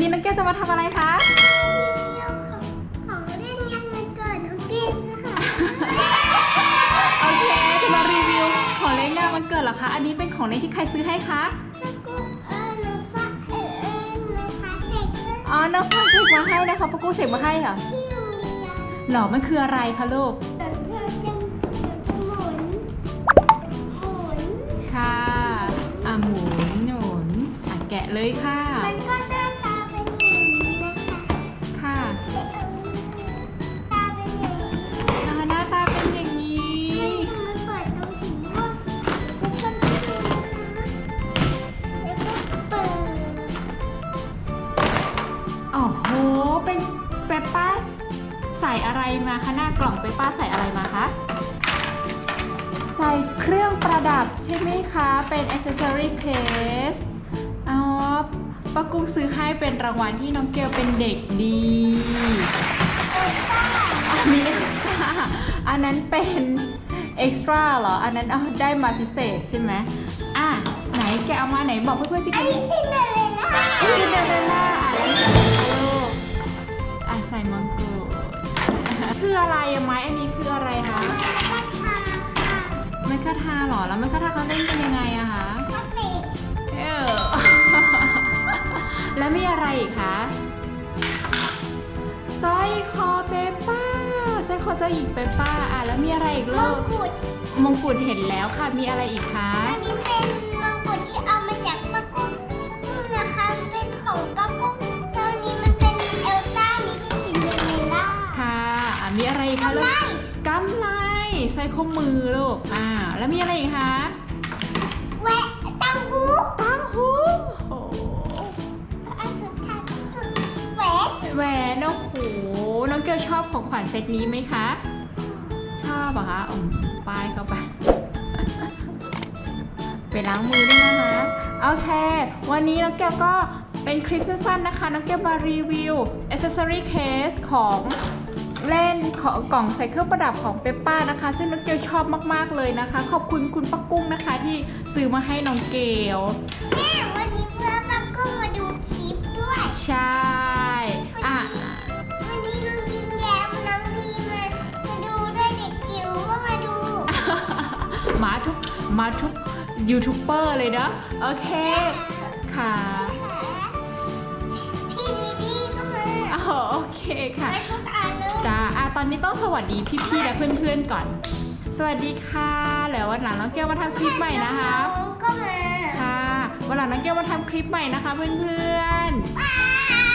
ทำอะไรคะของของเล่นยังมันเกิดน้องเกมนะคะโอเคจะมารีวิวของเล่นงานวันเกิดเหรอคะ อันนี้เป็นของเล่นที่ใครซื้อให้คะแล้วก็เออหนูฟ้าเออเออหนูฟ้าเสกขึ้นอ๋อน้องฟังเสกมาให้นะคะปะกูเสกมาให้เหรอที่โรงเรียนหรอมันคืออะไรคะลูกเดี๋ยวเราจะจะหมุนหมุนค่ะอะหมุนหมุนอะแกะเลยค่ะ ใส่อะไรมาคะหน้ากล่องเปปป้าใส่อะไรมาคะใส่เครื่องประดับใช่ไหมคะ เป็น accessory case อ๋อป้ากุ้งซื้อให้เป็นรางวัลที่น้องเกลเป็นเด็กดีอะมีเอ็กซ์ตร้าอันนั้นเป็นเอ็กซ์ตร้าเหรอ อันนั้นเอาได้มาพิเศษใช่ไหมอะ ไหนแกเอามาไหนบอกเพื่อนๆสิอันคะนี้ที่เดินเลยนะคะ คืออะไรอะไม้อันนี้คืออะไรคะราคาค่ะไม้คาทาเหรอ แล้วไม้คาทาเขาเล่นกันยังไงอะคะก็เสกเออ แล้วมีอะไรอีกคะสร้อยคอเปป้าสร้อยคอเจ้าหญิงเปป้าอะแล้วมีอะไรอีกมลูงกกุฎมงกุฎเห็นแล้วค่ะ มีอะไรอีกคะ อันนี้ ไรใส่ข้อมือลูก อ่า แล้วมีอะไรอีกคะ แหวะตังหูตั้งหูโอ้โหอันสุดท้ายก็คือแหวนแหวนโอ้โหน้องเกลชอบของขวัญเซตนี้ไหมคะ ชอบเหรอะคะอืมป้ายเข้าไป ไปล้างมือด้วยนะคะ โอเค วันนี้น้องเกลก็เป็นคลิปสั้นๆนะคะ น้องเกลมารีวิว accessory case ของ เล่นของกล่องใส่เครื่องประดับของเปปป้านะคะ ซึ่งน้องเกลชอบมากๆเลยนะคะ ขอบคุณคุณปักกุ้งนะคะที่ซื้อมาให้น้องเกลแม่วันนี้เพื่อนปะกุ้งมาดูคลิปด้วยใช่อะวันนี้น้องยิ้มแย้มน้องดีมามาดูด้วยเด็กจิ๋วก็มาดูมาทุกมาทุกยูทูบเบอร์เลยเนอะโอเค ค่ะพี่ดีดีก็มาอ๋อโอเคค่ะ ตอนนี้ต้องสวัสดีพี่ๆและเพื่อนๆก่อน สวัสดีค่ะแล้ววันหลังน้องแก้วมาทำคลิปใหม่นะคะน้องๆก็มาค่ะวันหลังน้องแก้วมาทำคลิปใหม่นะคะ เพื่อนบาย